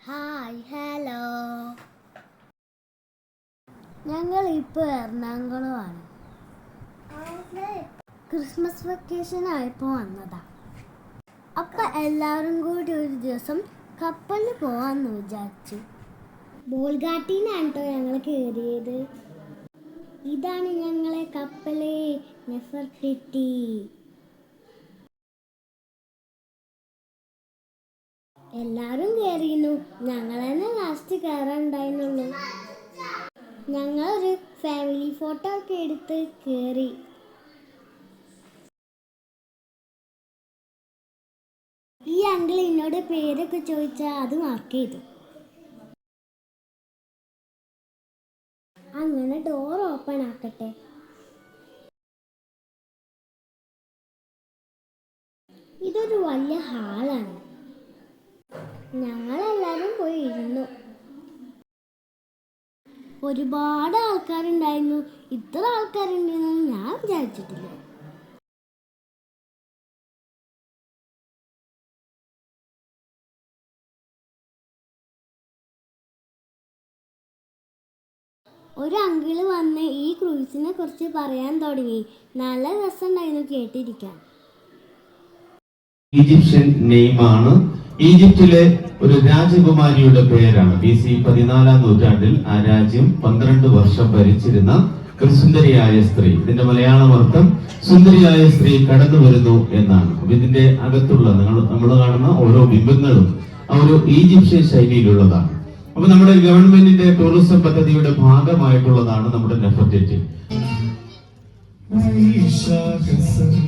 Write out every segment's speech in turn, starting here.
Hi hello ഞങ്ങൾ ഇപ്പോൾ എറണാകുളമാണ്. Christmas vacation ആയപ്പോൾ വന്നതാ. അപ്പം എല്ലാവരും കൂടി ഒരു ദിവസം കപ്പലിൽ പോവാന്ന് വിചാരിച്ചു. ബോൾഗാട്ടിനാണ് കേട്ടോ ഞങ്ങൾ കയറിയത് ഇതാണ് ഞങ്ങളെ കപ്പൽ നെഫർട്ടിറ്റി എല്ലാവരും കയറിയിരുന്നു ഞങ്ങൾ തന്നെ ലാസ്റ്റ് ഞങ്ങൾ ഒരു ഫാമിലി ഫോട്ടോ ഒക്കെ എടുത്ത് കയറി ഈ അങ്കിൾ എന്നോട് പേരൊക്കെ ചോദിച്ചാൽ അത് മാർക്ക് ചെയ്തു. അങ്ങനെ ഡോർ ഓപ്പൺ ആക്കട്ടെ. ഇതൊരു വലിയ ഹാളാണ് ഞങ്ങളെല്ലാവരും പോയി ഇരുന്നു. ഒരുപാട് ആൾക്കാരുണ്ടായിരുന്നു. ഇത്ര ആൾക്കാരുണ്ടെന്ന് ഞാൻ വിചാരിച്ചിട്ടില്ല. ഒരു അങ്കിൾ വന്ന് ഈ ക്രൂസിനെ കുറിച്ച് പറയാൻ തുടങ്ങി. നല്ല രസമുണ്ടായിരുന്നു കേട്ടിരിക്കാം ഈജിപ്ഷ്യൻ നെയ്മാണ്. ഈജിപ്തിലെ ഒരു രാജകുമാരിയുടെ പേരാണ്. ബി സി പതിനാലാം നൂറ്റാണ്ടിൽ ആ രാജ്യം പന്ത്രണ്ട് വർഷം ഭരിച്ചിരുന്ന ഒരു സുന്ദരിയായ സ്ത്രീ. ഇതിന്റെ മലയാളം അർത്ഥം സുന്ദരിയായ സ്ത്രീ കടന്നു വരുന്നു എന്നാണ്. അപ്പൊ ഇതിന്റെ അകത്തുള്ള നിങ്ങൾ നമ്മൾ കാണുന്ന ഓരോ ബിംബങ്ങളും ആ ഒരു ഈജിപ്ഷ്യൻ ശൈലിയിലുള്ളതാണ്. അപ്പൊ നമ്മുടെ ഗവൺമെന്റിന്റെ ടൂറിസം പദ്ധതിയുടെ ഭാഗമായിട്ടുള്ളതാണ് നമ്മുടെ നെഫർട്ടിറ്റി വൈശാഖസന്ധി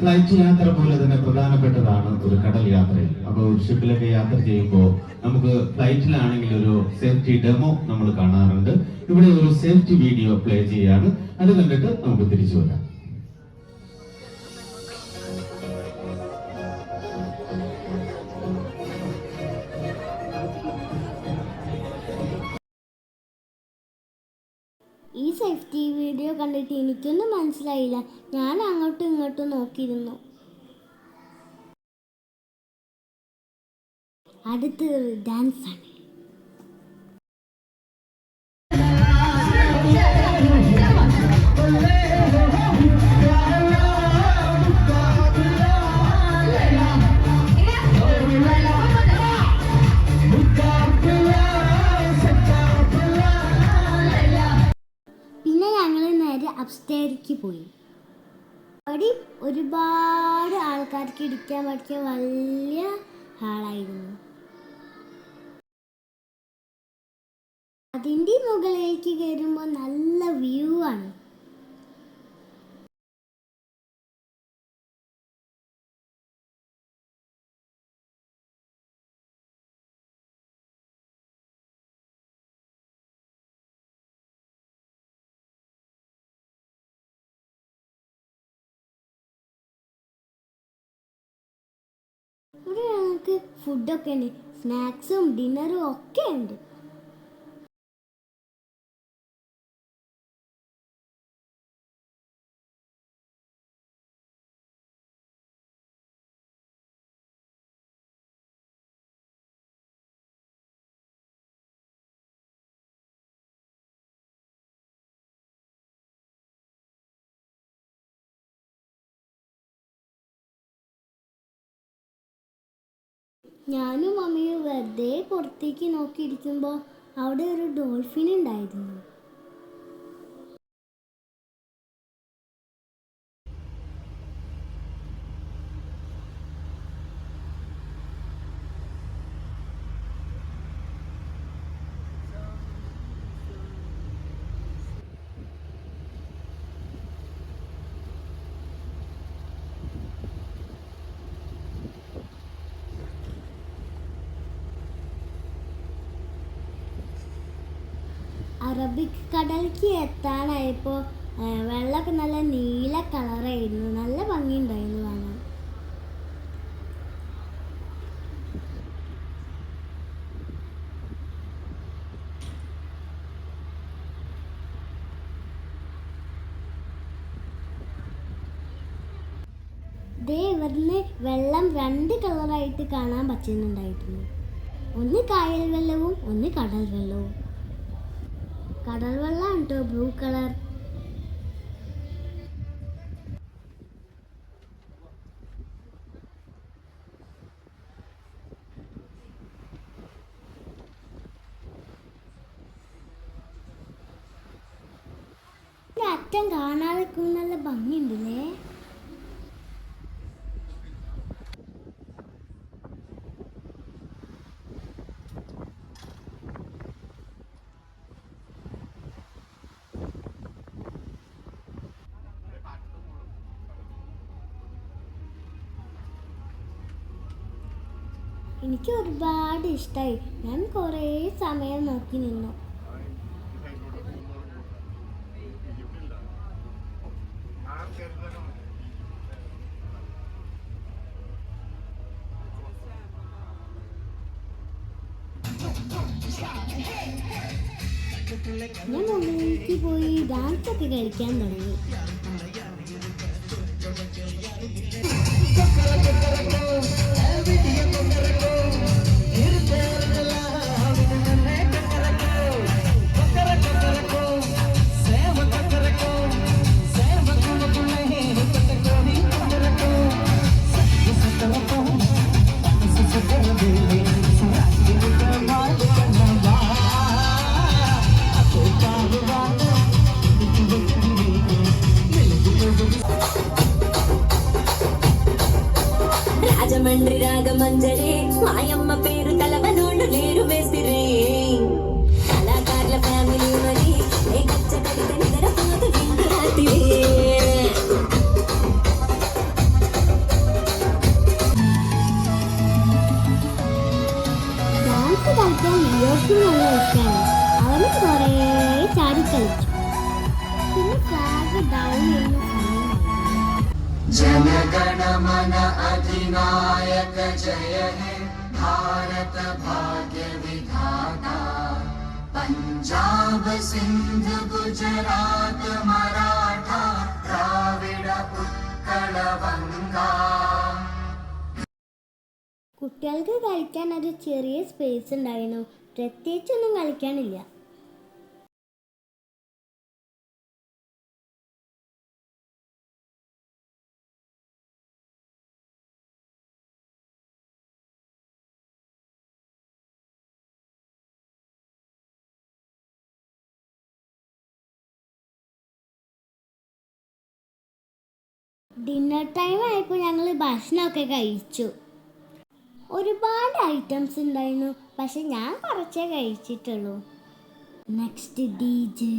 ഫ്ലൈറ്റ് യാത്ര പോലെ തന്നെ പ്രധാനപ്പെട്ടതാണ് ഒരു കടൽ യാത്രയിൽ അപ്പൊ ഒരു ഷിപ്പിലൊക്കെ യാത്ര ചെയ്യുമ്പോൾ നമുക്ക് ഫ്ലൈറ്റിലാണെങ്കിൽ ഒരു സേഫ്റ്റി ഡെമോ നമ്മൾ കാണാറുണ്ട്. ഇവിടെ ഒരു സേഫ്റ്റി വീഡിയോ പ്ലേ ചെയ്യാണ്. അത് കണ്ടിട്ട് നമുക്ക് തിരിച്ചു വരാം. സേഫ്റ്റി വീഡിയോ കണ്ടിട്ട് എനിക്കൊന്നും മനസ്സിലായില്ല. ഞാൻ അങ്ങോട്ടും ഇങ്ങോട്ടും നോക്കിയിരുന്നു. അടുത്തത് ഡാൻസ് അപ്സ്റ്റേരിക്ക് പോയി. അവിടെ ഒരുപാട് ആൾക്കാർക്ക് ഇരിക്കാൻ പറ്റിയ വലിയ ഹാളായിരുന്നു അതിന്റെ മുകളിലേക്ക് കയറുമ്പോൾ നല്ല വ്യൂ ആണ്. ഇവിടെ ഞങ്ങൾക്ക് ഫുഡൊക്കെ ഉണ്ട്. സ്നാക്സും ഡിന്നറും ഒക്കെ ഉണ്ട്. ഞാനും മമ്മിയും വെറുതെ പുറത്തേക്ക് നോക്കിയിരിക്കുമ്പോൾ അവിടെ ഒരു ഡോൾഫിൻ ഉണ്ടായിരുന്നു. അറബിക് കടലിലേക്ക് എത്താനായപ്പോൾ വെള്ളമൊക്കെ നല്ല നീല കളറായിരുന്നു. നല്ല ഭംഗിയുണ്ടായിരുന്നു കാണാൻ. ദേ വെള്ളം രണ്ട് കളറായിട്ട് കാണാൻ പറ്റുന്നുണ്ടായിരുന്നു. ഒന്ന് കായൽ വെള്ളവും ഒന്ന് കടൽ വെള്ളവും. കടൽ വെള്ളം കേട്ടോ ബ്ലൂ കളർ. അറ്റം കാണാതെ നല്ല ഭംഗിയുണ്ടല്ലേ? എനിക്ക് ഒരുപാട് ഇഷ്ടമായി ഞാൻ കുറേ സമയം നോക്കി നിന്നു. ഞാൻ മുകളിലേക്ക് പോയി ഡാൻസ് ഒക്കെ കളിക്കാൻ തുടങ്ങി. రాజమండ్రి రాగమంజరి మాయమ్మ పేరు తలవనోళ్ళు లేరు వేసిరి కళాకారుల ఫ్యామిలీ మరి ఏ కచ్చ मन अधिनायक जय हे भारत भाग्य विधाता पंजाब सिंध गुजरात मराठा द्राविड उत्कल बंगा കുട്ടികൾക്ക് കളിക്കാൻ ഒരു ചെറിയ സ്പേസ് ഉണ്ടായിരുന്നു പ്രത്യേകിച്ചൊന്നും കളിക്കാനില്ല ഡിന്നർ ടൈം ആയപ്പോൾ ഞങ്ങൾ ഭക്ഷണമൊക്കെ കഴിച്ചു. ഒരുപാട് ഐറ്റംസ് ഉണ്ടായിരുന്നു. പക്ഷെ ഞാൻ കുറച്ചേ കഴിച്ചിട്ടുള്ളൂ. നെക്സ്റ്റ് ഡി ജെ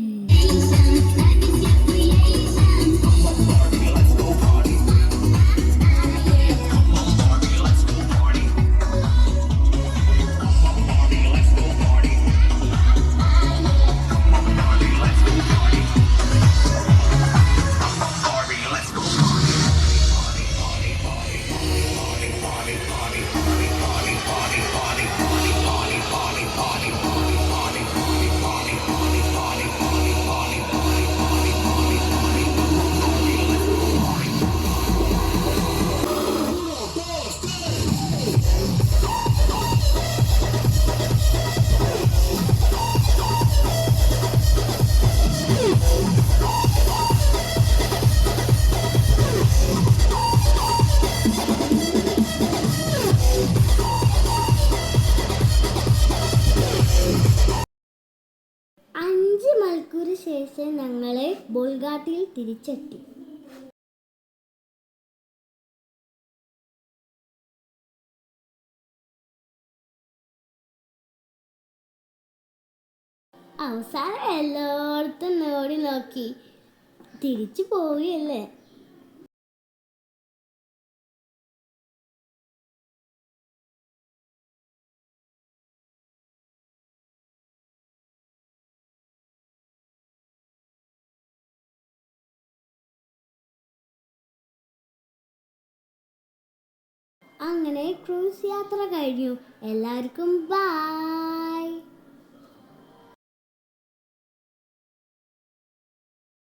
മണിക്കൂർ ഞങ്ങളെ ബോൾഗാട്ടിൽ തിരിച്ചെത്തി. അവസാനം എല്ലായിടത്തും നോടി നോക്കി. തിരിച്ചു പോവുകയല്ലേ? അങ്ങനെ ക്രൂസ് യാത്ര കഴിഞ്ഞു. എല്ലാവർക്കും ബായ്